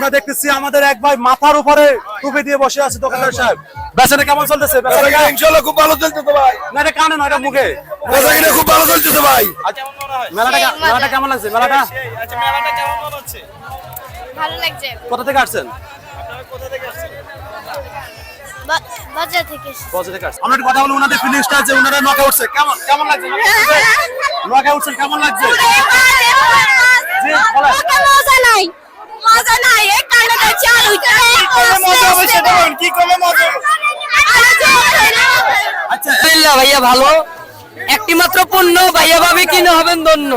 আমরা দেখতেছি আমাদের এক ভাই মাথার উপরে টুপি দিয়ে বসে আছে দোকানদার সাহেব। বেচারা কেমন চলতেছে? বেচারা খুব ভালো চলছে তো ভাই। না এটা কানে না এটা মুখে। খুব ভালো চলছে তো ভাই। আচ্ছা, মেলাটা মেলাটা কেমন লাগছে? মেলাটা? ভালো লাগছে। কোথা থেকে আসছেন? থেকে। কোথা থেকে আসছেন? আমরা একটু কথা বলি ওনাদের ফিলিংসটা ওনারা কেমন কেমন লাগছে? কেমন লাগছে? জি, বলেন। নাই। মজা নাই এই কারণে চালু মজা হবে সেটা কি করলে মজা আচ্ছা ভাইয়া ভালো। একটি মাত্র পণ্য ভাইয়া ভাবি কিনে হবেন ধন্য।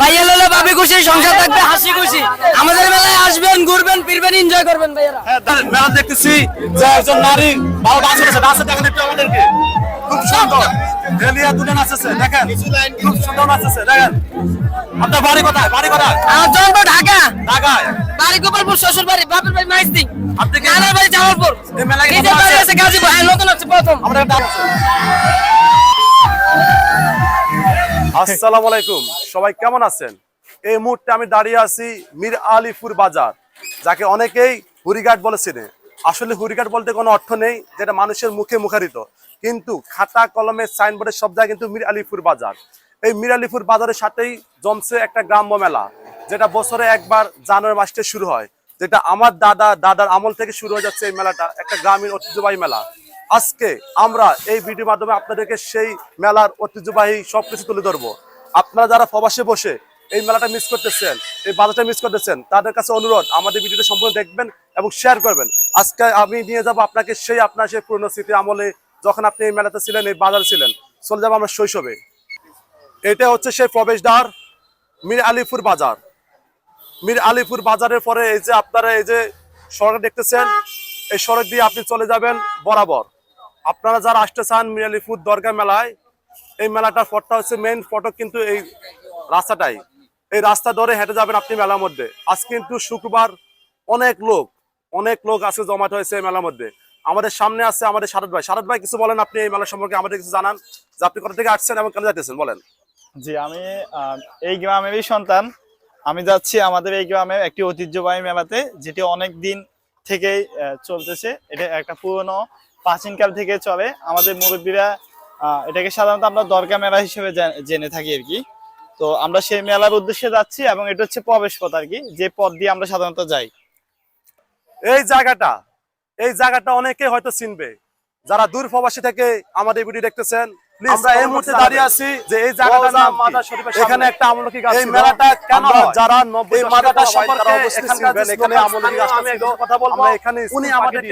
ভাইয়া লালে ভাবি খুশি সংসার থাকবে হাসি খুশি। আমাদের মেলায় আসবেন ঘুরবেন ফিরবেন এনজয় করবেন ভাইয়ারা। হ্যাঁ, মেলা দেখতেছি যে একজন নারী ভালো ডান্স করেছে ডান্সে দেখেন একটু আমাদেরকে। খুব সুন্দর। রেলিয়া দুটো নাচেছে দেখেন। খুব সুন্দর নাচেছে দেখেন। আপনার বাড়ি কোথায়? বাড়ি কোথায়? আমার জন্ম ঢাকা। ঢাকায়? বাড়ি গোপালপুর শ্বশুর বাড়ি বাপের বাড়ি আপনি কি? বাড়ি জামালপুর। নিজের বাড়ি আছে? গাজীপুর। হ্যাঁ নতুন হচ্ছে প্রথম। আমরা আসসালামু আলাইকুম সবাই কেমন আছেন? এই মুহূর্তে আমি দাঁড়িয়ে আছি মীর আলিপুর বাজার যাকে অনেকেই হুরিঘাট বলেছিলেন আসলে হুরিঘাট বলতে কোনো অর্থ নেই যেটা মানুষের মুখে মুখারিত। কিন্তু খাতা, কলমে সাইনবোর্ডের সব জায়গায় কিন্তু মীর আলিপুর বাজার। এই মীর আলিপুর বাজারের সাথেই জমছে একটা গ্রাম্য মেলা, যেটা বছরে একবার জানুয়ারি মাসে শুরু হয়, যেটা আমার দাদা, দাদার আমল থেকে শুরু হয়ে যাচ্ছে এই মেলাটা, একটা গ্রামীণ ঐতিহ্যবাহী মেলা। আজকে আমরা এই ভিডিওর মাধ্যমে আপনাদেরকে সেই মেলার ঐতিহ্যবাহী সবকিছু তুলে ধরবো। আপনারা যারা প্রবাসে বসে এই মেলাটা মিস করতেছেন, এই বাজারটা মিস করতেছেন, তাদের কাছে অনুরোধ, আমাদের ভিডিওটা সম্পূর্ণ দেখবেন এবং শেয়ার করবেন। আজকে আমি নিয়ে যাব আপনাকে সেই আপনার সেই পুরনো স্মৃতি আমলে যখন আপনি এই মেলাতে ছিলেন, এই বাজারে ছিলেন, চলে যাব আমরা শৈশবে। এটা হচ্ছে সেই প্রবেশদ্বার, মীর আলিপুর বাজার। মীর আলিপুর বাজারের পরে এই যে আপনারা এই যে সড়ক দেখতেছেন, এই সড়ক দিয়ে আপনি চলে যাবেন বরাবর। আপনারা যারা আসতে চান মীর আলিপুর দরগা মেলায়, এই মেলাটার ফটটা হচ্ছে মেইন ফটক কিন্তু এই রাস্তাটাই। এই রাস্তা ধরে হেঁটে যাবেন আপনি মেলার মধ্যে। আজ কিন্তু শুক্রবার অনেক লোক অনেক লোক আজকে জমাট হয়েছে মেলার মধ্যে। আমাদের সামনে আছে আমাদের শারদ ভাই। শারদ ভাই কিছু বলেন আপনি এই মেলা সম্পর্কে আমাদের কিছু জানান যে আপনি কোথা থেকে আসছেন এবং কেন যাইতেছেন বলেন। জি আমি এই গ্রামেরই সন্তান। আমি যাচ্ছি আমাদের এই গ্রামে একটি ঐতিহ্যবাহী মেলাতে যেটি অনেক দিন থেকেই চলতেছে। এটা একটা পুরনো প্রাচীনকাল থেকে চলে। আমাদের মুরব্বীরা এটাকে সাধারণত আমরা দরগা মেলা হিসেবে জেনে থাকি আর কি। তো আমরা সেই মেলার উদ্দেশ্যে যাচ্ছি এবং এটা হচ্ছে প্রবেশ পথ আর কি যে পথ দিয়ে আমরা সাধারণত যাই। এই জায়গাটা এই জায়গাটা অনেকে হয়তো চিনবে। যারা দূর প্রবাসী থেকে আমাদের ভিডিও দেখতেছেন আমরা এই মুহূর্তে দাঁড়িয়ে আছি যে এই জায়গাটার নাম কি? এখানে একটা আমলকি গাছ এই মেলাটা কেন যারা এই মাদাটা সম্পর্কে এখানকার এখানে আমলকি গাছ আমি কথা বলব। এখানে উনি আমাদের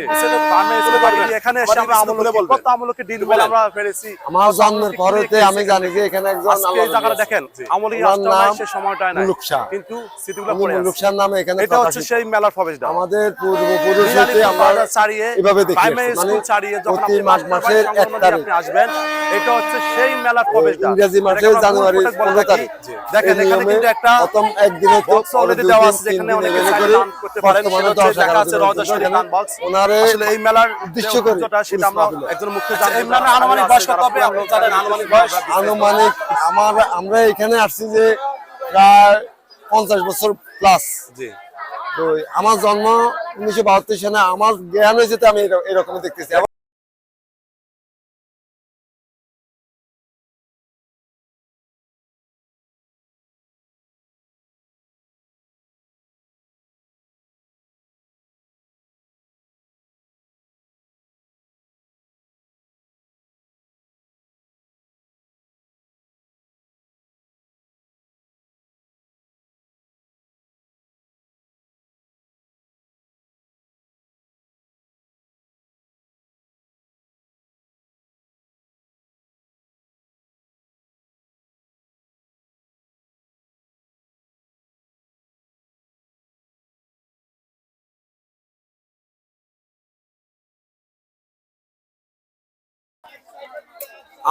এখানে এসে আমরা আমলকি বলব। কত আমলকি ডিল বলে আমরা ফেলেছি। আমার জন্মের পরেতে আমি জানি যে এখানে একজন আজকে এই জায়গাটা দেখেন আমলকি ওনার নাই সে সময়টায় নাই। কিন্তু স্মৃতিগুলো পড়ে আছে। মুলুক নামে এখানে এটা হচ্ছে সেই মেলার প্রবেশদ্বার। আমাদের পূর্বপুরুষ হতে আমরা ছাড়িয়ে এভাবে দেখে মানে প্রতি মাস মাসের এক তারিখ। আপনি আসবেন এটা হচ্ছে সেই মেলার প্রবেশদ্বার। ইংরেজি মাসের আমরা জানুয়ারি মূল ফটক বলে 15 তারিখ। দেখেন এখানে কিন্তু একটা প্রথম একদিনে বক্স অলরেডি দেওয়া আছে যেখানে অনেকে এভাবে চাইলে করে দান করতে পারেন। সেটা হচ্ছে দশ আছে রজা শরীফ দান বক্স ওনারে আসলে এই মেলার উদ্দেশ্য করে সেটা আমরা একজন মুখ্য আচ্ছা, জানি এই মেলার আনুমানিক বয়স কত? হবে আপনি জানেন আনুমানিক বয়স? আনুমানিক আমার আমরা এখানে আসছি যে প্রায় পঞ্চাশ বছর প্লাস জি। তো আমার জন্ম উনিশশো বাহাত্তর সালে আমার জ্ঞান হয়েছে আমি এরকম- দেখতেছি।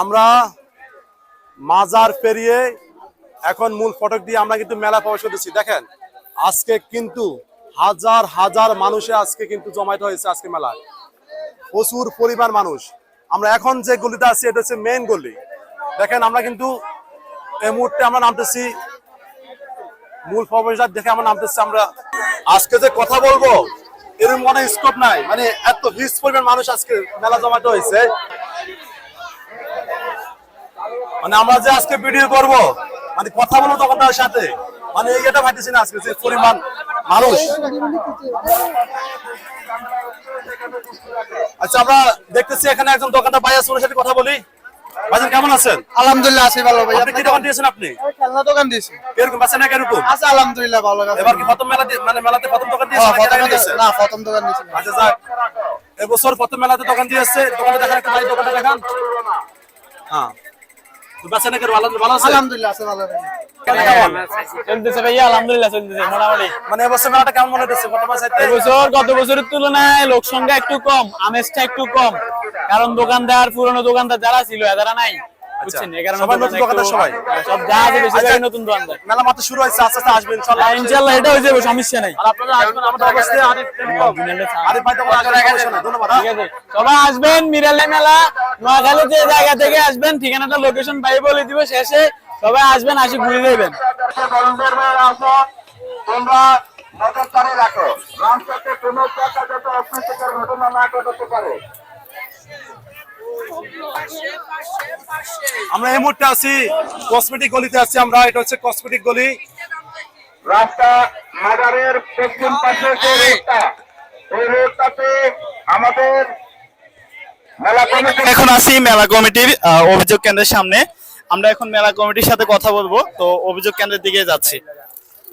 আমরা মাজার পেরিয়ে এখন মূল ফটক দিয়ে আমরা কিন্তু মেলা প্রবেশ করতেছি। দেখেন, আজকে কিন্তু হাজার হাজার মানুষে আজকে কিন্তু জমায়েত হয়েছে আজকে মেলায়। প্রচুর পরিমাণ মানুষ। আমরা এখন যে গলিতে আছি, এটা হচ্ছে মেন গলি। দেখেন, আমরা কিন্তু এই মুহূর্তে আমরা নামতেছি, মূল প্রবেশদ্বার দেখে আমরা নামতেছি আমরা। আজকে যে কথা বলব, এর কোনো স্কোপ নাই। মানে এত হিস পরিমাণ মানুষ আজকে মেলা জমাতে হয়েছে। মানে আমরা যে আজকে ভিডিও করব মানে কথা বলব দোকানদারের সাথে। মানে এটা ভাবতেছি না আজকে যে পরিমাণ মানুষ। আচ্ছা আমরা দেখতেছি এখানে একজন দোকানদার ভাই আছে ওনার সাথে কথা বলি। ভাইজান কেমন আছেন? আলহামদুলিল্লাহ আছি ভালো ভাই আপনি কি দোকান দিয়েছেন আপনি? খেলনা দোকান দিয়েছি। এরকম আছে না কীরকম? আছে আলহামদুলিল্লাহ ভালো কাজ এবার কি প্রথম মেলা মানে মেলাতে প্রথম দোকান দিয়েছেন দিয়েছেন? না প্রথম দোকান দিয়েছি। আচ্ছা যাক। এবছর প্রথম মেলাতে দোকান দিয়েছে দোকানে দেখান একটু ভাই দোকানটা দেখান। হ্যাঁ। তো নাকি ভালো ভালো আছে? আলহামদুলিল্লাহ আছে ভালো কেমন? কেমন? চলতেছে ভাইয়া আলহামদুলিল্লাহ চলতেছে মোটামুটি। মানে এবছর মেলাটা কেমন মনে হচ্ছে গত মাসে এবছর গত বছরের তুলনায় লোক সংখ্যা একটু কম আমেজটা একটু কম। কারণ দোকানদার পুরনো দোকানদার যারা ছিল এরা নাই বুঝছেন? এই কারণে সবাই নতুন দোকানদার সবাই? সব যা আছে বেশিরভাগই আচ্ছা। নতুন দোকানদার মেলা মাত্র শুরু হয়েছে আস্তে আস্তে আসবেন ইনশাআল্লাহ ইনশাল্লাহ এটা হয়ে যাবে সমস্যা নাই। আর আপনারা আসবেন আমাদের অবশ্যই আরিফ ভাই তখন আসবেন ধন্যবাদ। হ্যাঁ। ঠিক আছে। সবাই আসবেন মিরালে মেলা। নোয়াখালী যে জায়গা থেকে আসবেন ঠিকানাটা লোকেশন পাই বলে দিব শেষে সবাই আসবেন আসি ঘুরে দেবেন তোমরা নজরদারি রাখো রামসাতে কোনো প্রকার যাতে অপ্রীতিকর ঘটনা না ঘটাতে পারে। আমরা এই মুহূর্তে আছি কসমেটিক গলিতে আছি আমরা এটা হচ্ছে কসমেটিক গলি। রাস্তা মাজারের পশ্চিম পাশে যে রোডটা ওই রোডটাতে আমাদের মেলা এখন আছি মেলা কমিটির আহ, অভিযোগ কেন্দ্রের সামনে। আমরা এখন মেলা কমিটির সাথে কথা বলব তো অভিযোগ কেন্দ্রের দিকে যাচ্ছি।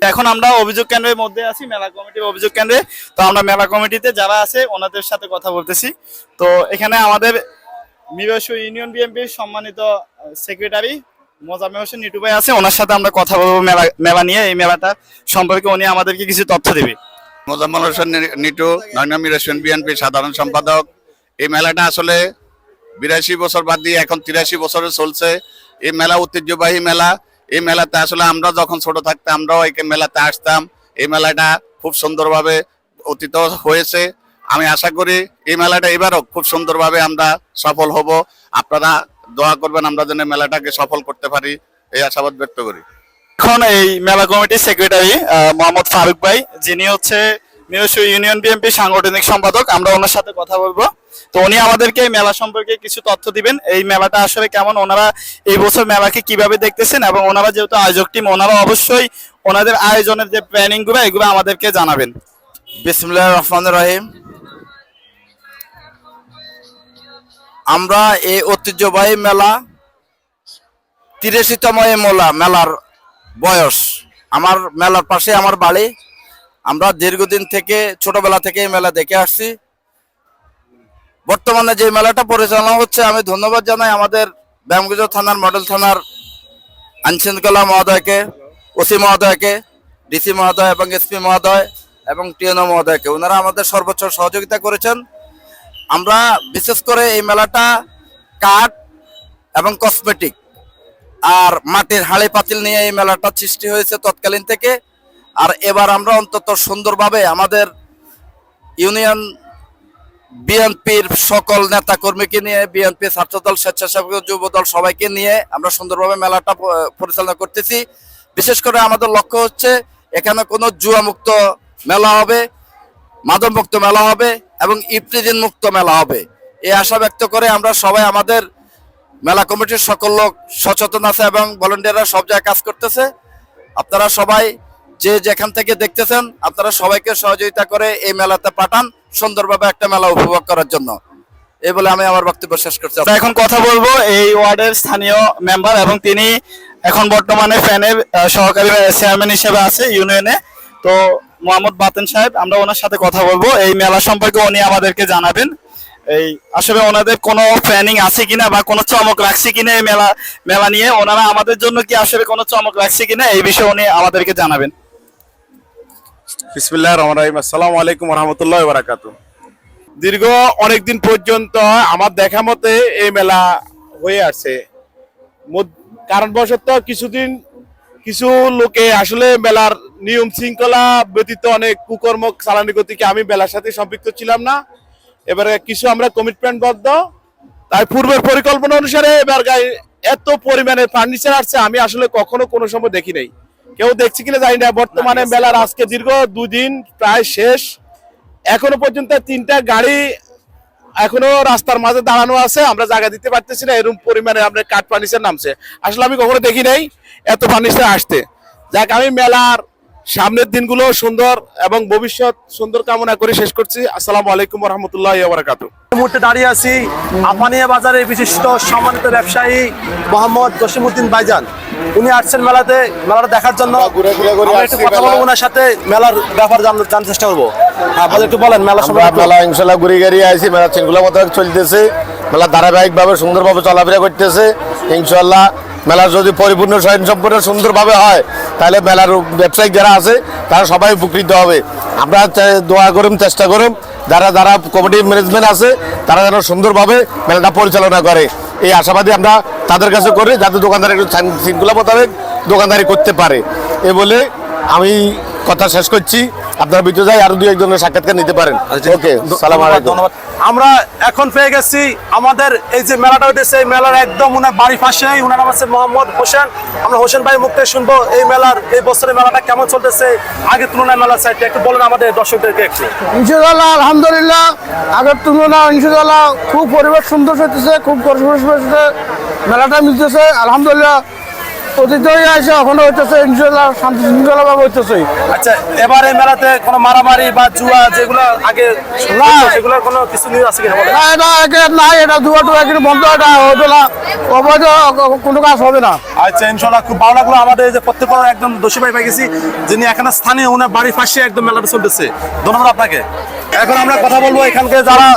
এখন আমরা অভিযোগ কেন্দ্রের মধ্যে আছি মেলা কমিটির অভিযোগ কেন্দ্রে। তো আমরা মেলা কমিটিতে যারা আছে ওনাদের সাথে কথা বলতেছি। তো এখানে আমাদের মিরসু ইউনিয়ন বিএনপির সম্মানিত সেক্রেটারি মোজাম্মেল হোসেন নিটু ভাই আছে ওনার সাথে আমরা কথা বলব মেলা মেলা নিয়ে। এই মেলাটা সম্পর্কে উনি আমাদেরকে কিছু তথ্য দেবে। মোজাম্মল হোসেন নিটু নয়নামী রেস্টুরেন্ট বিএনপি সাধারণ সম্পাদক। এই মেলাটা আসলে বিরাশি বছর বাদ দিয়ে এখন তিরাশি বছরে চলছে। এই মেলা ঐতিহ্যবাহী মেলা। এই মেলাতে আসলে আমরা যখন ছোট থাকতাম, আমরাও এই মেলাতে আসতাম। এই মেলাটা খুব সুন্দরভাবে অতীত হয়েছে। আমি আশা করি এই মেলাটা এবারও খুব সুন্দরভাবে আমরা সফল হব। আপনারা দোয়া করবেন আমরা যেন মেলাটাকে সফল করতে পারি এই আশাবাদ ব্যক্ত করি। এখন এই মেলা কমিটির সেক্রেটারি মোহাম্মদ ফারুক ভাই যিনি হচ্ছে মিরসু ইউনিয়ন বিএনপি সাংগঠনিক সম্পাদক আমরা ওনার সাথে কথা বলব। তো উনি আমাদেরকে এই মেলা সম্পর্কে কিছু তথ্য দিবেন। এই মেলাটা আসলে কেমন? ওনারা এই বছর মেলাকে কীভাবে দেখতেছেন? এবং ওনারা যেহেতু আয়োজক টিম ওনারা অবশ্যই ওনাদের আয়োজনের যে প্ল্যানিংগুলো এগুলো আমাদেরকে জানাবেন। বিসমুল্লাহ রহমান রহিম। আমরা এই ঐতিহ্যবাহী মেলা তিরাশিতম এই মেলা, মেলার বয়স। আমার মেলার পাশে আমার বাড়ি। আমরা দীর্ঘদিন থেকে, ছোটবেলা থেকে এই মেলা দেখে আসছি। বর্তমানে যে মেলাটা পরিচালনা হচ্ছে, আমি ধন্যবাদ জানাই আমাদের ব্যায়ামগুজ থানার, মডেল থানার আইনশৃঙ্খলা মহোদয়কে, ওসি মহোদয়কে, ডিসি মহোদয় এবং এসপি মহোদয় এবং টিএনও মহোদয়কে। ওনারা আমাদের সর্বোচ্চ সহযোগিতা করেছেন। আমরা বিশেষ করে এই মেলাটা কাঠ এবং কসমেটিক আর মাটির হাড়ি পাতিল নিয়ে এই মেলাটা সৃষ্টি হয়েছে তৎকালীন থেকে। আর এবার আমরা অন্তত সুন্দরভাবে আমাদের ইউনিয়ন বিএনপির সকল নেতা কর্মীকে নিয়ে, বিএনপি ছাত্রদল, স্বেচ্ছাসেবক যুব দল সবাইকে নিয়ে আমরা সুন্দরভাবে মেলাটা পরিচালনা করতেছি। বিশেষ করে আমাদের লক্ষ্য হচ্ছে এখানে কোনো জুয়া মুক্ত মেলা হবে মাদক মুক্ত মেলা হবে। এবং ইফতিদিন মুক্ত মেলা হবে। এই আশা ব্যক্ত করে আমরা সবাই আমাদের মেলা কমিটির সকল লোক সচেতন আছে এবং ভলেন্টিয়াররা সব জায়গায় কাজ করতেছে। আপনারা সবাই যে যেখান থেকে দেখতেছেন, আপনারা সবাইকে সহযোগিতা করে এই মেলাতে পাঠান, সুন্দরভাবে একটা মেলা উপভোগ করার জন্য। এই বলে আমি আমার বক্তব্য শেষ করছি। এখন কথা বলব এই ওয়ার্ডের স্থানীয় মেম্বার এবং তিনি এখন বর্তমানে ফ্যানের সহকারী চেয়ারম্যান হিসেবে আছে ইউনিয়নে। তো মোহাম্মদ বাতেন সাহেব, আমরা ওনার সাথে কথা বলব। এই মেলা সম্পর্কে উনি আমাদেরকে জানাবেন। এই, আসলে ওনাদের কোনো প্ল্যানিং আছে কিনা বা কোনো চমক রাখছে কিনা এই মেলা মেলা নিয়ে? ওনারা আমাদের জন্য কি আসলে কোনো চমক রাখছে কিনা? এই বিষয়ে উনি আমাদেরকে জানাবেন। বিসমিল্লাহ আসসালামু আলাইকুম দীর্ঘ অনেকদিন পর্যন্ত আমার দেখা মতে এই মেলা হয়ে আছে কারণবশত কিছুদিন কিছু লোকে আসলে মেলার নিয়ম শৃঙ্খলা ব্যতীত অনেক কুকর্ম চালানি গতিকে আমি মেলার সাথে সম্পৃক্ত ছিলাম না। এবারে কিছু আমরা কমিটমেন্টবদ্ধ তাই পূর্বের পরিকল্পনা অনুসারে এবার গায়ে এত পরিমাণে ফার্নিচার আসছে আমি আসলে কখনো কোনো সময় দেখি নাই। কেউ দেখছি কিনা জানি না। বর্তমানে মেলার আজকে দীর্ঘ দুদিন প্রায় শেষ। এখনও পর্যন্ত তিনটা গাড়ি এখনও রাস্তার মাঝে দাঁড়ানো আছে, আমরা জায়গা দিতে পারতেছি না এরকম পরিমাণে আমরা কাঠ ফার্নিচার নামছে। আসলে আমি কখনো দেখি নাই, এত ফার্নিচার আসতে। যাক, আমি মেলার সামনের দিনগুলো সুন্দর এবং ভবিষ্যৎ সুন্দর কামনা করে শেষ করছি। আসসালামু আলাইকুম রহমতুল্লাহ বারাকাতু মুহূর্তে দাঁড়িয়ে আছি আপানিয়া বাজারের বিশিষ্ট সম্মানিত ব্যবসায়ী মোহাম্মদ জসিমুদ্দিন ভাইজান। উনি আসছেন মেলাতে মেলাটা দেখার জন্য। একটু কথা বলব ওনার সাথে মেলার ব্যাপার জানতে জানার চেষ্টা করব। হ্যাঁ একটু বলেন মেলা মেলা ইনশাল্লাহ ঘুরে গেড়িয়ে আইছি মেলা মতো চলতেছে। মেলা ধারাবাহিকভাবে সুন্দরভাবে চলাফেরা করতেছে। ইনশাল্লাহ মেলা যদি পরিপূর্ণ স্বয়ং সম্পূর্ণ সুন্দরভাবে হয় তাহলে মেলার ব্যবসায়িক যারা আছে তারা সবাই উপকৃত হবে। আমরা দোয়া করুন চেষ্টা করুন যারা যারা কমিটি ম্যানেজমেন্ট আছে তারা যেন সুন্দরভাবে মেলাটা পরিচালনা করে। এই আশাবাদী আমরা তাদের কাছে করি যাতে দোকানদার একটু শৃঙ্খলা মোতাবেক দোকানদারি করতে পারে। এ বলে আমি কথা শেষ করছি। আপনারা ভিতরে যাই আরও দুই একজনের সাক্ষাৎকার নিতে পারেন। ওকে সালাম আলাইকুম। ধন্যবাদ। আমরা এখন পেয়ে গেছি আমাদের এই যে মেলাটা হইতেছে, এই মেলার একদম উনার বাড়ির পাশেই। উনার নাম আছে মোহাম্মদ হোসেন। আমরা হোসেন ভাই মুখে শুনব এই মেলার, এই বছরের মেলাটা কেমন চলতেছে, আগের তুলনায় মেলার সাইডটা একটু বলেন আমাদের দর্শকদেরকে একটু। ইনশাল্লাহ আলহামদুলিল্লাহ, আগের তুলনায় ইনশাল্লাহ খুব পরিবেশ সুন্দর হইতেছে, খুব পরিবেশ মেলাটা মিলতেছে, আলহামদুলিল্লাহ। অতীতই আছে এখনও হইতেছে ইনশাল্লাহ শান্তি শৃঙ্খলা হইতেছে। আচ্ছা এবার মেলাতে কোনো মারামারি বা জুয়া যেগুলো আগে না। কোনো কিছু নিউজ আছে কিনা না এটা একে নাই এটা টুয়া কিন্তু বন্ধ এটা না। অবৈধ কোনো কাজ হবে না। আচ্ছা ইনশাল্লাহ খুব ভালো লাগল আমাদের যে প্রত্যেক একদম দোষী ভাই পাই গেছি যিনি এখানে স্থানীয় ওনার বাড়ির পাশে একদম মেলাটা চলতেছে। ধন্যবাদ আপনাকে। এখন আমরা কথা বলব এখানকে যারা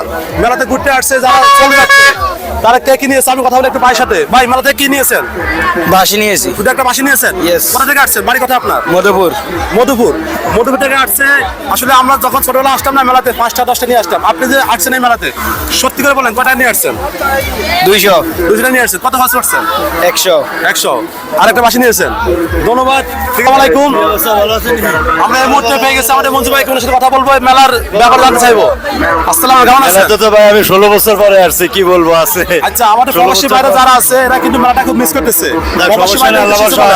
মেলাতে ঘুরতে আসছে যারা চলে যাচ্ছে। তারা কে কি নিয়েছে? আমি কথা বলি একটু ভাইয়ের সাথে। ভাই মেলাতে কি নিয়েছেন? বাসি নিয়েছি। শুধু একটা বাসি নিয়েছেন? Yes. কোথা থেকে আসছেন? বাড়ি কোথায় আপনার? মধুপুর। মধুপুর। মধুপুর থেকে আসছে। আসলে আমরা যখন ছোটবেলা আসতাম না মেলাতে পাঁচটা দশটা নিয়ে আসতাম। আপনি যে আসছেন এই মেলাতে সত্যি করে বলেন কটা নিয়ে আসছেন? দুইশো। নিয়ে আসছেন। কত খরচ করছেন? একশো। একশো। আর একটা বাসি নিয়েছেন। ধন্যবাদ। আসসালামু আলাইকুম। আমরা এই মুহূর্তে পেয়ে গেছি আমাদের মঞ্জু ভাই কোনের সাথে কথা বলব? এই মেলার ব্যাপার জানতে চাইব। আসসালাম কেমন আছেন? তো ভাই আমি ষোলো বছর পরে আসছি কি বলব আছে। আচ্ছা আমাদের প্রবাসী যারা আছে এরা কিন্তু মেলাটা খুব মিস করতেছে।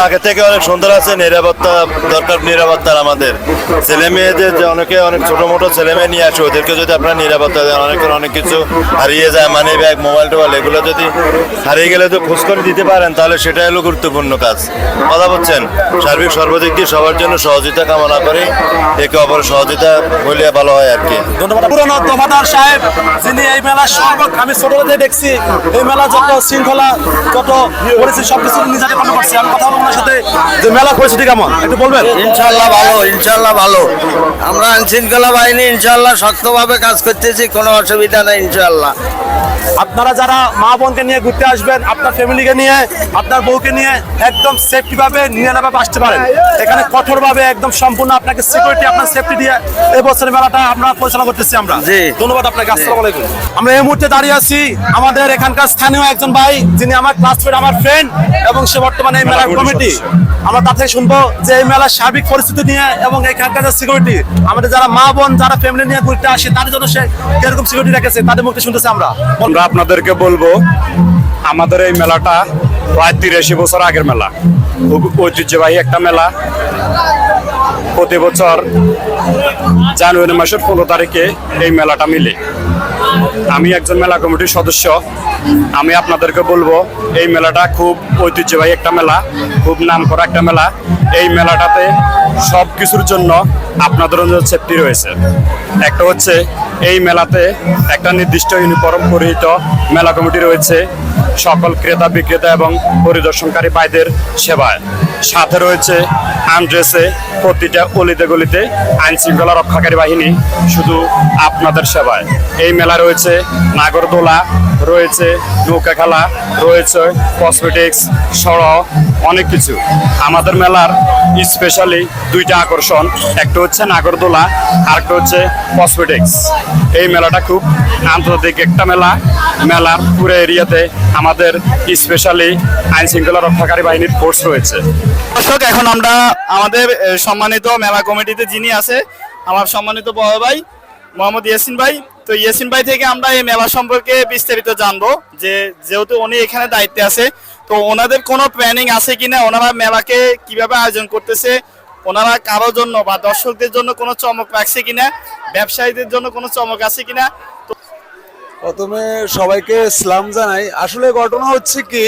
আগে থেকে অনেক সুন্দর আছে নিরাপত্তা দরকার নিরাপত্তার আমাদের। ছেলে মেয়েদের যে অনেকে অনেক ছোট মোটো ছেলে মেয়ে নিয়ে আসে ওদেরকে যদি আপনারা নিরাপত্তা দেন অনেকের অনেক কিছু হারিয়ে যায় মানি ব্যাগ মোবাইল টোবাইল এগুলো যদি হারিয়ে গেলে তো খোঁজ করে দিতে পারেন তাহলে সেটাই হলো গুরুত্বপূর্ণ কাজ। কথা বলছেন? সার্বিক সর্বদিক দিয়ে সবার জন্য সহযোগিতা কামনা করে। একে অপরের সহযোগিতা হলে ভালো হয় আর কি। ধন্যবাদ। পুরনো সাহেব যিনি এই মেলা আমি ছোটবেলাতে দেখছি এই মেলা যত শৃঙ্খলা যত পরিস্থিতি সবকিছু নিজেকে কন্ট্রোল করছে আমি কথা বলব সাথে যে মেলা পরিস্থিতি কেমন? একটু বলবেন? ইনশাল্লাহ ভালো ইনশাল্লাহ ভালো। আমরা আইন শৃঙ্খলা বাহিনী ইনশাল্লাহ শক্তভাবে কাজ করতেছি কোনো অসুবিধা নেই ইনশাল্লাহ আপনারা যারা মা বোনকে নিয়ে ঘুরতে আসবেন আপনার ফ্যামিলিকে নিয়ে আপনার বউকে নিয়ে একদম সেফটি ভাবে নিরাপদ আসতে পারেন। এখানে কঠোর ভাবে একদম সম্পূর্ণ আপনাকে সিকিউরিটি আপনার সেফটি দিয়ে এই বছরের মেলাটা আমরা পরিচালনা করতেছি আমরা। ধন্যবাদ আপনাকে আসসালামু আলাইকুম। আমরা এই মুহূর্তে দাঁড়িয়ে আছি আমাদের এখানকার স্থানীয় একজন ভাই যিনি আমার ক্লাসমেট আমার ফ্রেন্ড এবং সে বর্তমানে এই মেলার কমিটি। আমরা তার থেকে শুনব যে এই মেলার সার্বিক পরিস্থিতি নিয়ে এবং এখানকার যে সিকিউরিটি আমাদের যারা মা বোন যারা ফ্যামিলি নিয়ে ঘুরতে আসে তাদের জন্য সে কীরকম সিকিউরিটি রেখেছে তাদের মুখে শুনতেছি আমরা। আমরা আপনাদেরকে বলব আমাদের এই মেলাটা প্রায় তিরাশি বছর আগের মেলা। খুব ঐতিহ্যবাহী একটা মেলা। প্রতি বছর জানুয়ারি মাসের পনেরো তারিখে এই মেলাটা মিলে। আমি একজন মেলা কমিটির সদস্য। আমি আপনাদেরকে বলব, এই মেলাটা খুব ঐতিহ্যবাহী একটা মেলা, খুব নাম করা একটা মেলা। এই মেলাটাতে সব কিছুর জন্য আপনাদের সেফটি রয়েছে। একটা হচ্ছে, এই মেলাতে একটা নির্দিষ্ট ইউনিফর্ম পরিহিত মেলা কমিটি রয়েছে। সকল ক্রেতা বিক্রেতা এবং পরিদর্শনকারী ভাইদের সেবায়। সাথে রয়েছে আন্ড্রেসে প্রতিটা অলিতে গলিতে আইন শৃঙ্খলা রক্ষাকারী বাহিনী, শুধু আপনাদের সেবায়। এই মেলা রয়েছে নাগরদোলা, রয়েছে নৌকা খেলা রয়েছে কসমেটিক্স সড়ক, অনেক কিছু। আমাদের মেলার স্পেশালি দুইটা আকর্ষণ, একটা হচ্ছে নাগরদোলা আর একটা হচ্ছে কসমেটিক্স এই মেলাটা খুব আন্তর্জাতিক একটা মেলা। মেলার পুরো এরিয়াতে আমাদের স্পেশালি আইন শৃঙ্খলা রক্ষাকারী বাহিনীর ফোর্স রয়েছে। দর্শক, এখন আমরা আমাদের সম্মানিত মেলা কমিটিতে যিনি আছে, আমার সম্মানিত বড় ভাই মোহাম্মদ ইয়াসিন ভাই। তো ইয়াসিন ভাই থেকে আমরা এই মেলা সম্পর্কে বিস্তারিত জানব যে যেহেতু উনি এখানে দায়িত্বে আছে তো ওনাদের কোনো প্ল্যানিং আছে কিনা? ওনারা মেলাকে কীভাবে আয়োজন করতেছে? ওনারা কারোর জন্য বা দর্শকদের জন্য কোনো চমক রাখছে কিনা? ব্যবসায়ীদের জন্য কোনো চমক আছে কিনা? প্রথমে সবাইকে সালাম জানাই। আসলে ঘটনা হচ্ছে কি,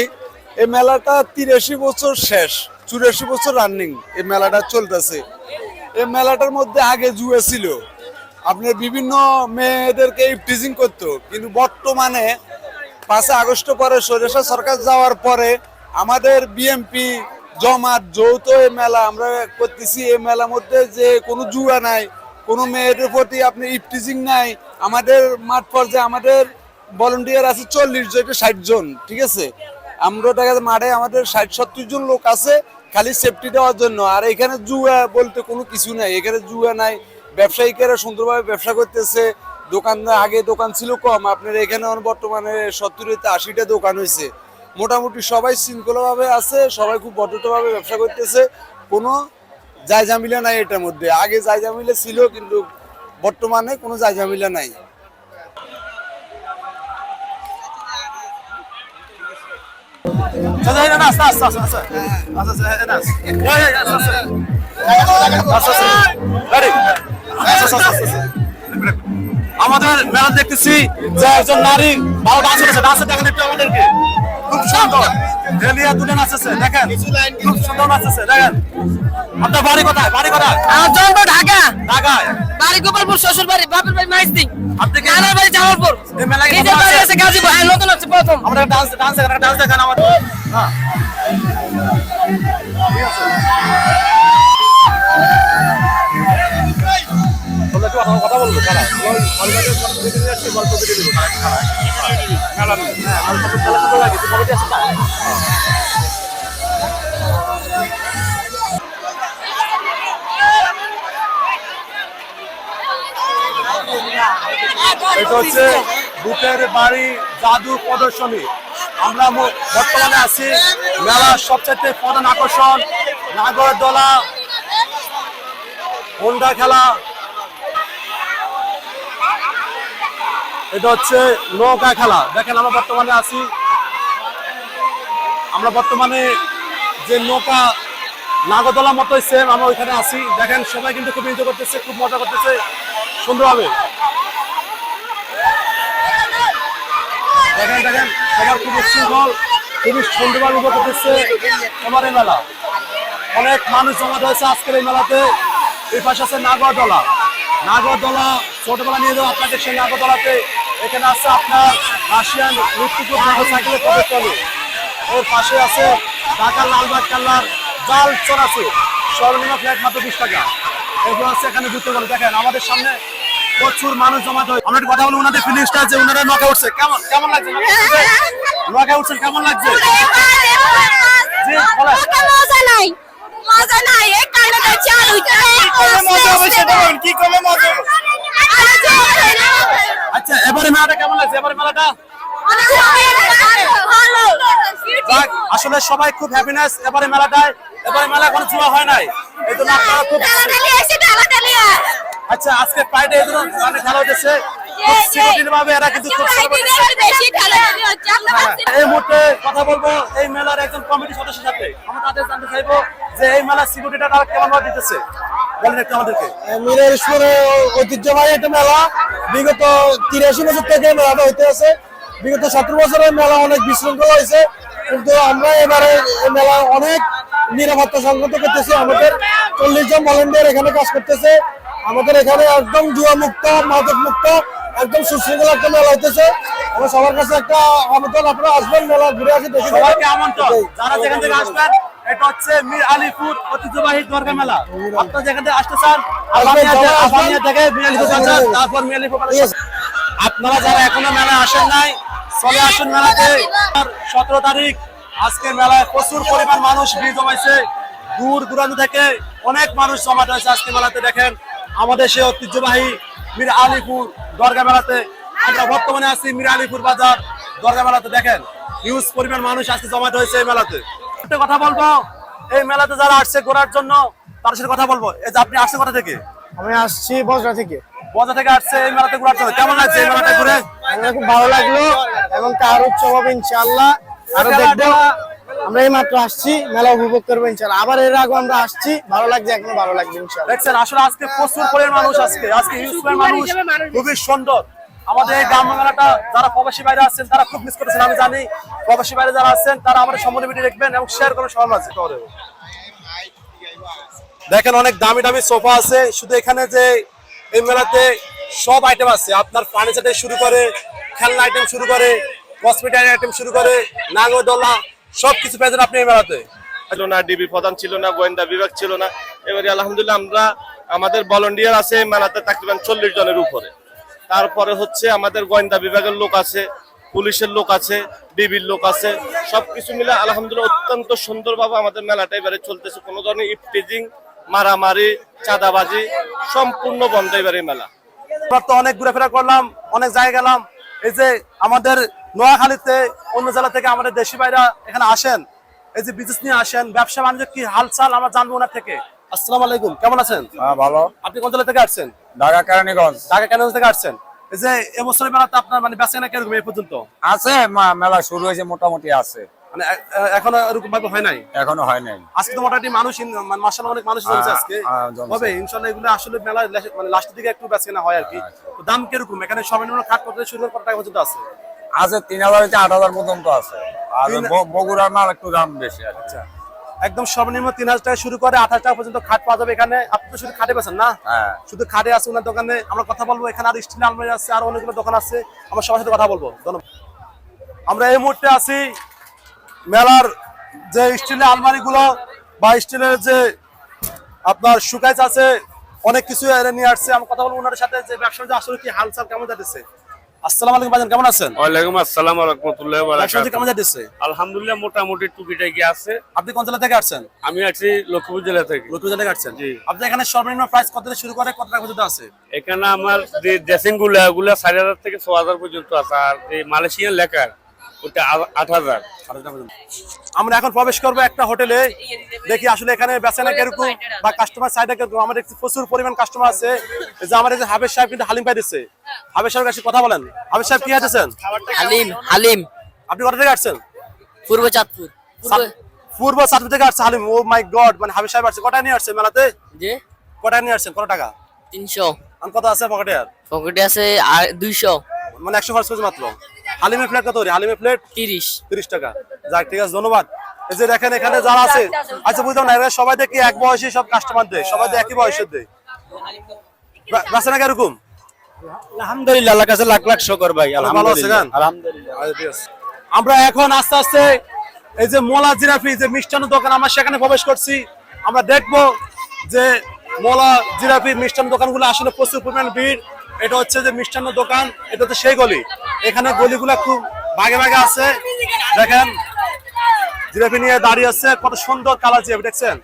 এই মেলাটা তিরাশি বছর শেষ, চুরাশি বছর রানিং এই মেলাটা চলতেছে। এই মেলাটার মধ্যে আগে জুয়ে ছিল। আপনার বিভিন্ন মেয়েদেরকে টিজিং করতো, কিন্তু বর্তমানে পাঁচে আগস্ট পরে সরিষা সরকার যাওয়ার পরে আমাদের বিএমপি জমাত যৌথ এই মেলা আমরা করতেছি। এই মেলার মধ্যে যে কোনো জুয়া নাই, কোনো মেয়েদের প্রতি আপনি ইফটিজিং নাই, আমাদের মাঠ পর্যায়ে আমাদের ভলেন্টিয়ার আছে চল্লিশ জন ষাট জন, ঠিক আছে? আমরা দেখা যায় মাঠে আমাদের ষাট সত্তর জন লোক আছে খালি সেফটি দেওয়ার জন্য। আর এখানে জুয়া বলতে কোনো কিছু নাই। এখানে জুয়া নাই। ব্যবসায়িকেরা সুন্দরভাবে ব্যবসা করতেছে। দোকানদার আগে দোকান ছিল কম আপনার এখানে বর্তমানে সত্তরিতে আশিটা দোকান হয়েছে মোটামুটি সবাই শৃঙ্খলাভাবে আছে সবাই খুব ভদ্রতাভাবে ব্যবসা করতেছে কোনো জায়জামিলা নাই এটার মধ্যে আগে জায়জামিলা ছিল কিন্তু বর্তমানে কোনো জায়জামিলা নাই আচ্ছা, আমাদের মেলা দেখতেছি যে একজন নারী ভালো ডান্স করেছে ডান্সের দেখেন একটু আমাদেরকে। খুব সুন্দর। রেলিয়া তুলে নাচেছে দেখেন। খুব সুন্দর নাচেছে দেখেন। আপনার বাড়ি কোথায়? বাড়ি কোথায়? আমার জন্ম ঢাকা। ঢাকায়? বাড়ি গোপালপুর শ্বশুর বাড়ি বাপের বাড়ি মাইজদিন আপনি নানার বাড়ি জামালপুর। এই নিজের বাড়ি আছে? আছে গাজীপুর। হ্যাঁ নতুন আছে প্রথম। আমরা ডান্স ডান্স দেখান ডান্স দেখান আমাদের। হ্যাঁ। কথা- কথা বলব গল্প দেবো হ্যাঁ খেলা তো লাগে এটা হচ্ছে বুকের বাড়ি জাদু প্রদর্শনী। আমরা বর্তমানে আছি মেলার সবচেয়ে প্রধান আকর্ষণ নাগরদোলা হোন্ডা খেলা এটা হচ্ছে নৌকা খেলা। দেখেন আমরা বর্তমানে আছি। আমরা বর্তমানে যে নৌকা নাগরদোলা মতো সেম আমরা ওইখানে আছি। দেখেন, সবাই কিন্তু খুব এনজয় করতেছে, খুব মজা করতেছে। সুন্দরভাবে। দেখেন দেখেন, সবার খুব উচ্ছৃঙ্খল খুবই সুন্দরভাবে উপভোগ করতেছে সবার এই মেলা। অনেক মানুষ জমা হয়েছে আজকের এই মেলাতে। এই পাশে আছে নাগরদোলা। নাগরদোলা ছোটবেলা নিয়ে যাব আপনাদের সেই নাগরদোলাতে এখানে আছে আপনার রাশিয়ান মৃত্যুপুর মোটরসাইকেলের প্রদর্শনী। ওর পাশে আছে ঢাকার লালবাগ কাল্লার জাল চড়াচ্ছে সর্বনিম্ন ফ্ল্যাট মাত্র বিশ টাকা। এগুলো আছে এখানে ঘুরতে গেলে দেখেন আমাদের সামনে প্রচুর মানুষ জমা হয় আমরা কথা বলব ওনাদের ফিলিংসটা আছে ওনারা নকা উঠছে কেমন কেমন লাগছে? নকা উঠছে কেমন লাগছে? জি, বলেন। মজা নাই মজা নাই এই কারণে চালু মজা হবে সেটা কি মজা হবে? আচ্ছা এবারে মেলাটা কেমন লাগছে? এবারে আসলে সবাই খুব হ্যাপিনেস এবারে মেলাটায়, এবারে মেলা এখন জুয়া হয় নাই। এই জন্য আপনারা খুব আচ্ছা আজকে ফ্রাইডে এই জন্য খেলা হচ্ছে মুহূর্তে কথা বলব এই মেলার একজন কমিটি সদস্যের সাথে। আমরা তাদের জানতে চাইব যে এই মেলার সিকিউরিটিটা তারা কেমন দিতেছে। বলেন একটু আমাদেরকে। মিরাজপুরে ঐতিহ্যবাহী একটা মেলা। বিগত তিরাশি বছর থেকে মেলাটা হইতে আছে। বিগত সতেরো বছরের মেলা অনেক বিশৃঙ্খল হয়েছে। কিন্তু আমরা এবারে মেলা অনেক নিরাপত্তা সংগত করতেছি। আমাদের চল্লিশ জন ভলেন্টিয়ার এখানে কাজ করতেছে। আমাদের এখানে একদম জুয়া মুক্ত মাদক মুক্ত একদম সুশৃঙ্খল একটা মেলা হইতেছে। আমরা সবার কাছে একটা আমন্ত্রণ। আপনারা আসবেন মেলা ঘুরে আসি দেখে যাবেন। সবাইকে আমন্ত্রণ। যারা যেখান থেকে আসবেন এটা হচ্ছে মীর আলিপুর ঐতিহ্যবাহী দরগা মেলা। আপনারা যেখান আসতে চান আলবানিয়া থেকে- মীর আলিপুর তারপর মীর আলিপুর আপনারা যারা এখনও মেলায় আসেন নাই চলে আসুন মেলাতে। সতেরো তারিখ আজকে মেলায় প্রচুর পরিমাণ মানুষ ভিড় জমাইছে। দূর দূরান্ত থেকে অনেক মানুষ জমাট হয়েছে আজকে মেলাতে। দেখেন আমাদের সেই ঐতিহ্যবাহী মীর আলিপুর দরগা মেলাতে। আমরা বর্তমানে আছি মীর আলিপুর বাজার দরগা মেলাতে। দেখেন হিউজ পরিমাণ মানুষ আজকে জমাট হয়েছে এই মেলাতে। একটা কথা বলব। এই মেলাতে যারা আসছে ঘোরার জন্য তার সাথে কথা বলব। এই যে আপনি আসছেন কোথা থেকে? আমি আসছি বজরা থেকে। বজা থেকে আসছে এই মেলাতে ঘোরার জন্য। কেমন লাগছে এই মেলাতে ঘুরে? আমার খুব ভালো লাগল এবং তার উৎসব হবে ইনশাআল্লাহ। আরও দেখব। আমরা এই মাত্র আসছি মেলা উপভোগ করব আবার এর আগে আমরা আসছি। ভালো লাগছে এখনও ভালো লাগবে ইনশাল্লাহ দেখছেন আসলে আজকে প্রচুর পরিমাণ মানুষ আজকে আজকে মানুষ খুবই সুন্দর। আমাদের এই গ্রাম বাংলাটা যারা প্রবাসী বাইরে আছেন, তারা খুব মিস করেছেন আমি জানি। প্রবাসী বাইরে যারা আছেন, তারা আমাদের সম্বন্ধে ভিডিও দেখবেন এবং শেয়ার করবেন, সবার মাঝে। দেখেন অনেক দামি দামি সোফা আছে, শুধু এখানে যে এই মেলাতে সব আইটেম আছে। আপনার ফার্নিচার থেকে শুরু করে, খেলনা আইটেম শুরু করে কসমেটিক আইটেম শুরু করে নাগরদোলা সব কিছু পেয়েছেন আপনি এই মেলাতে। ছিল না ডিবি প্রধান ছিল না, গোয়েন্দা বিভাগ ছিল না। এবারে আলহামদুলিল্লাহ আমরা, আমাদের ভলেন্টিয়ার আছে, মেলাতে তাকরিবান চল্লিশ জনের উপরে। তারপরে হচ্ছে আমাদের গোয়েন্দা বিভাগের লোক আছে পুলিশের লোক আছে ডিবির লোক আছে সবকিছু মিলে আলহামদুলিল্লাহ অত্যন্ত সুন্দরভাবে আমাদের মেলাটা এবারে চলতেছে। কোনো ধরনের ইফটিজিং মারামারি চাঁদাবাজি সম্পূর্ণ বন্ধ এবারে মেলা। আমরা তো অনেক ঘুরেফেরা করলাম অনেক জায়গায় গেলাম। এই যে আমাদের নোয়াখালীতে অন্য জেলা থেকে আমাদের দেশি ভাইরা এখানে আসেন এই যে বিজনেস নিয়ে আসেন ব্যবসা বাণিজ্য কি হালচাল আমরা জানব ওনার থেকে। আসসালামু আলাইকুম কেমন আছেন? হ্যাঁ ভালো। আপনি কোন জেলা থেকে আসছেন? ঢাকা কেরানীগঞ্জ ঢাকা কেন থেকে আসছেন? এই যে এবছরের মেলাতে আপনার মানে বেচা কীরকম এই পর্যন্ত? আছে মেলা শুরু হয়েছে মোটামুটি আছে। মানে এখনও এরকম ভাবে হয় নাই? এখনও হয় নাই। আজকে তো মোটামুটি মানুষ মাসাল অনেক মানুষ জমছে আজকে। এগুলো আসলে মেলা মানে লাস্টের দিকে একটু বেচা কেনা হয় আর কি। তো দাম কীরকম? এখানে সর্বনিম্ন খাট কত শুরু কত টাকা পর্যন্ত আছে? আছে তিন হাজার থেকে আট হাজার পর্যন্ত আছে। আর বগুড়ার মাল একটু দাম বেশি আচ্ছা। একদম সর্বনিম্ন তিন হাজার টাকা শুরু করে আঠাশ টাকা পর্যন্ত খাট পাওয়া যাবে এখানে। আপনি তো শুধু খাটে পেছেন না? হ্যাঁ। শুধু খাটে আছে ওনার দোকানে। আমরা কথা বলব এখানে আর স্টিল আলমারি আছে আর অনেকগুলো দোকান আছে। আমরা সবার সাথে কথা বলব। ধন্যবাদ। আমরা এই মুহূর্তে আছি মেলার যে স্টিলের আলমারি গুলো বা স্টিলের যে আপনার সুকাইজ আছে অনেক কিছু এনে নিয়ে আসছে। আমরা কথা বলব ওনার সাথে যে ব্যবসা আসলে কি হালচাল কেমন যাচ্ছে। আসসালামু আলাইকুম ভাইজান কেমন আছেন? ওয়ালাইকুম আসসালাম রহমতুল্লাহ ব্যবসা যে কেমন যাচ্ছে আলহামদুলিল্লাহ মোটামুটি আছে। আপনি কোন জেলা থেকে আসছেন? আমি আছি লক্ষ্মীপুর জেলা থেকে। লক্ষ্মীপুর জেলা থেকে আসছেন। আপনি এখানে সর্বনিম্ন প্রাইস কত থেকে শুরু করে কত টাকা পর্যন্ত আছে? এখানে আমার যে ড্রেসিংগুলো ওগুলো থেকে ছ হাজার পর্যন্ত আছে। আর এই মালয়েশিয়ান লেখার ওটা আট হাজার। আমরা এখন প্রবেশ করব একটা হোটেলে। দেখি আসলে এখানে বেচানা কীরকম বা কাস্টমার সাইডে কীরকম। আমার দেখছি প্রচুর পরিমাণ কাস্টমার আছে। যে আমার এই যে হাবেশ সাহেব কিন্তু হালিম পাই দিচ্ছে। হাবেশ সাহেবের কাছে কথা বলেন। হাবেশ সাহেব কি হাতেছেন হালিম হালিম। আপনি কোথা থেকে আসছেন? পূর্ব চাঁদপুর। পূর্ব সাতপুর থেকে আসছে হালিম। ও মাই গড মানে হাবেশ সাহেব আসছে। কটায় নিয়ে আসছে মেলাতে? যে? কটায় নিয়ে আসছেন? কত টাকা? তিনশো। কত আছে পকেটে আর? পকেটে আছে আর দুইশো। মানে একশো খরচ করছে মাত্র। হালিমের প্লেট কত? হালিমের প্লেট তিরিশ। তিরিশ টাকা। যাক ঠিক আছে ধন্যবাদ। এই যে দেখেন এখানে যারা আছে আচ্ছা বুঝলাম না সবাই দেখি এক বয়সী সব কাস্টমার দেয় সবাই তো একই বয়সের দেয়। বে- বেচে না কীরকম আলহামদুলিল্লাহ আল্লাহ কাছে লাখ লাখ শকর ভাই ভালো আছে গান আচ্ছা। আমরা এখন আস্তে আস্তে এই যে মোলা জিরাফি যে মিষ্টান্ন দোকান আমরা সেখানে প্রবেশ করছি। আমরা দেখব যে মোলা জিরাফির মিষ্টান্ন দোকানগুলো আসলে প্রচুর পরিমাণ ভিড়। এটা হচ্ছে যে মিষ্টান্ন দোকান এটা হচ্ছে সেই গলি। এখানে গলিগুলা খুব ভাগে ভাগে আছে। দেখেন জিরাফি নিয়ে দাঁড়িয়ে আছে কত সুন্দর কালার জিরাফি দেখছেন?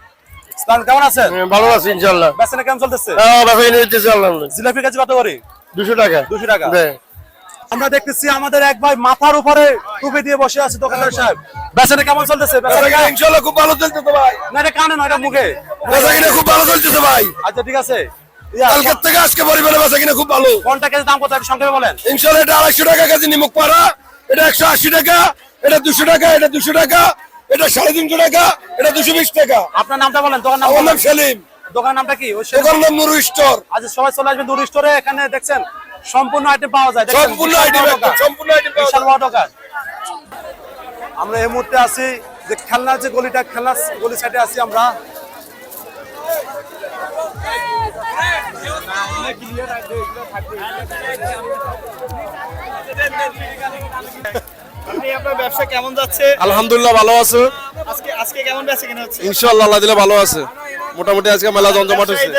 কেমন আছেন? ভালো আছি ইনশাল্লাহ বেচেনা কেমন চলতেছে? হ্যাঁ ব্যবসা নিতেছি আলহামদুলিল্লাহ। জিলাপির কাছে কত করে? দুশো টাকা। দুশো টাকা। আমরা দেখতেছি আমাদের এক ভাই মাথার উপরে টুপি দিয়ে বসে আছে দোকানদার সাহেব। বেচারা কেমন চলতেছে? বেচারা কেমন? খুব ভালো চলছে ভাই। না এটা কানে না এটা মুখে। খুব ভালো ভাই। আচ্ছা ঠিক আছে। কালকের থেকে আজকে বেচা কিনা খুব ভালো। কোনটা কেজি দাম কত সংক্ষেপে বলেন? ইনশাল্লাহ এটা আড়াইশো টাকা কেজি নিমুখ পাড়া। এটা একশো আশি টাকা এটা দুশো টাকা এটা দুশো টাকা এটা সাড়ে তিনশো টাকা এটা দুশো বিশ টাকা। আপনার নামটা বলেন দোকান নাম আমার নাম সেলিম। দোকানের নামটা কি? দোকান নাম নুরু স্টোর। আচ্ছা সবাই চলে আসবেন দূর স্টোরে এখানে দেখছেন সম্পূর্ণ আইটেম পাওয়া যায়। সম্পূর্ণ আইটেম সম্পূর্ণ আইটেম বিশাল বড় দোকান। আমরা এই মুহূর্তে আছি যে খেলনা যে গলিটা খেলনা গলি সাইডে আছি আমরা আপনি আপনার ব্যবসা কেমন যাচ্ছে? আলহামদুলিল্লাহ ভালো আছে। আজকে আজকে কেমন বেচে কিনা হচ্ছে? ইনশাল্লাহ আল্লাহ দিলে ভালো আছে। মোটামুটি আজকে মেলা জমজমাট হয়েছে।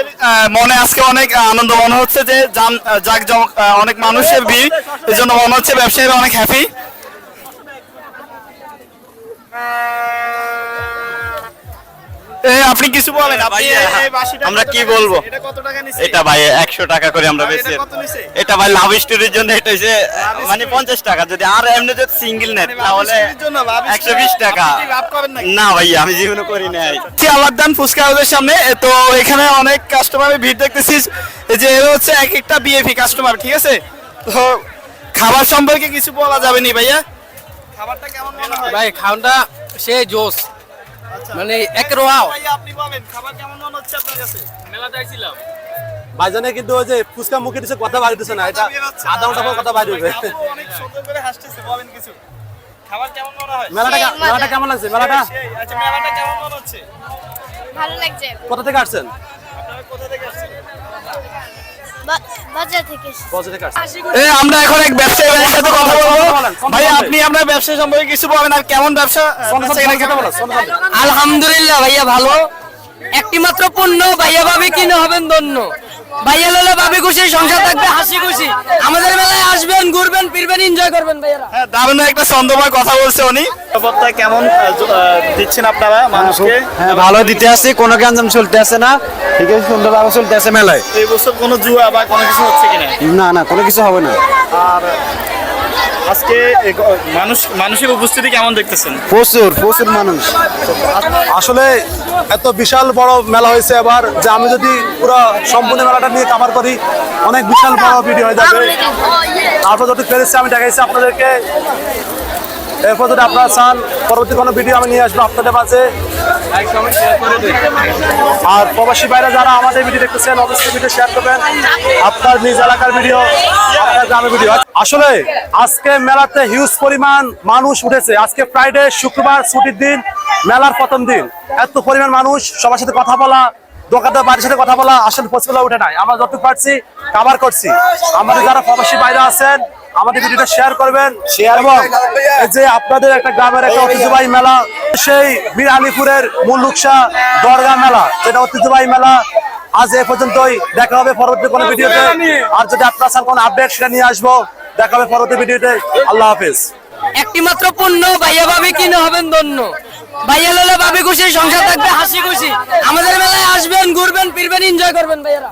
মনে আজকে অনেক আনন্দ মনে হচ্ছে যে জাক জমক অনেক মানুষের ভিড়। এই জন্য মনে হচ্ছে ব্যবসায়ীরা অনেক হ্যাপি আপনি কিছু বলেন আপনি আমরা কি বলব? এটা কত টাকা নিছে? এটা ভাই একশো টাকা করে আমরা বেশি এটা ভাই লাভ স্টোরির জন্য এটা হচ্ছে মানে পঞ্চাশ টাকা। যদি আর এমনি যদি সিঙ্গেল নেট মানে তাহলে একশো বিশ টাকা। আপনি কি লাভ করেন নাকি? না ভাই আমি জীবনে করি নাই। আছি আলাদান ফুচকা হাউসের সামনে তো এখানে অনেক কাস্টমারের ভিড় দেখতেছি। এই যে এরা হচ্ছে এক একটা বিএপি কাস্টমার ঠিক আছে? তো খাবার সম্পর্কে কিছু বলা যাবে নি ভাইয়া? খাবারটা কেমন মনে হয়? ভাই খাওয়াটা সে জোস। মানে এক রোয়াও। আপনি বলেন খাবার কেমন মনে হচ্ছে আপনার কাছে? মেলাতে আইছিলাম। ভাইজানে কিন্তু ওই যে ফুচকা মুখে দিচ্ছে কথা বাইরে দিচ্ছে না এটা আধা ঘণ্টা পর কথা বাইরে হবে অনেক সুন্দর করে হাসতেছে বলেন কিছু। খাবার কেমন মনে হয়? মেলাটা মেলাটা কেমন লাগছে? মেলাটা? আচ্ছা মেলাটা কেমন মনে হচ্ছে? ভালো লাগছে। কোথা থেকে আসছেন? আপনারা কোথা থেকে আসছেন? বাজার থেকে কোথা থেকে আসছেন। এ আমরা এখন এক ব্যবসায়ী ভাইয়ের সাথে কথা বলব বলেন, ফোন ভাই বলেন। আপনি আপনার ব্যবসা সম্পর্কে কিছু বলেন আর কেমন ব্যবসা? সোন। আলহামদুলিল্লাহ ভাইয়া ভালো। একটি মাত্র পণ্য ভাইয়া ভাবি কিনে হবেন ধন্য। ভাইয়া ললে ভাবি খুশি সংসার থাকবে হাসি খুশি। আমাদের মেলায় আসবেন ঘুরবেন ফিরবেন এনজয় করবেন ভাইয়ারা। হ্যাঁ দারুণ একটা ছন্দময় কথা বলছে উনি। নিরাপত্তা কেমন দিচ্ছেন আপনারা মানুষকে? হ্যাঁ ভালো দিতে আসছে কোনো গ্যাঞ্জাম চলতে আসে না। ঠিক আছে সুন্দরভাবে চলতে আসে মেলায়। এই বছর কোনো জুয়া বা কোনো কিছু হচ্ছে কিনা না না কোনো কিছু হবে না। আর আজকে মানুষ মানুষের উপস্থিতি কেমন দেখতেছেন? প্রচুর প্রচুর মানুষ। আসলে এত বিশাল বড় মেলা হয়েছে এবার যে আমি যদি পুরো সম্পূর্ণ মেলাটা নিয়ে কামার করি, অনেক বিশাল বড় ভিডিও হয়ে যাবে। তারপর যদি পেরেছি, আমি দেখাইছি আপনাদেরকে। এরপর যদি আপনারা চান, পরবর্তী কোনো ভিডিও আমি নিয়ে আসব আপনাদের মাঝে। আর প্রবাসী বাইরে যারা আমাদের ভিডিও দেখতেছেন, অবশ্যই ভিডিও শেয়ার করবেন। আপনার নিজ এলাকার ভিডিও আপনার গ্রামের ভিডিও আসলে, আজকে মেলাতে হিউজ পরিমাণ মানুষ উঠেছে। আজকে ফ্রাইডে শুক্রবার ছুটির দিন, মেলার প্রথম দিন। এত পরিমাণ মানুষ, সবার সাথে কথা বলা, দোকানদার বাড়ির সাথে কথা বলা আসলে পসিবল উঠে নাই। আমরা যতটুকু পারছি কাভার করছি। আমাদের যারা প্রবাসী বাইরে আছেন আমাদের ভিডিওটা শেয়ার করবেন। এবং যে আপনাদের একটা গ্রামের একটা ঐতিহ্যবাহী মেলা, সেই বীর আলীপুরের মূল লুকসা দরগা মেলা, যেটা ঐতিহ্যবাহী মেলা। আজ এ পর্যন্তই, দেখা হবে পরবর্তী কোনো ভিডিওতে। আর যদি আপনার সাথে কোনো আপডেট সেটা নিয়ে আসব, দেখা হবে পরবর্তী ভিডিওতে। আল্লাহ হাফিজ। একটি মাত্র পণ্য, ভাইয়া ভাবি কিনে হবেন ধন্য। ভাইয়া ললে ভাবি খুশি, সংসার থাকবে হাসি খুশি। আমাদের মেলায় আসবেন, ঘুরবেন, ফিরবেন এনজয় করবেন ভাইয়ারা।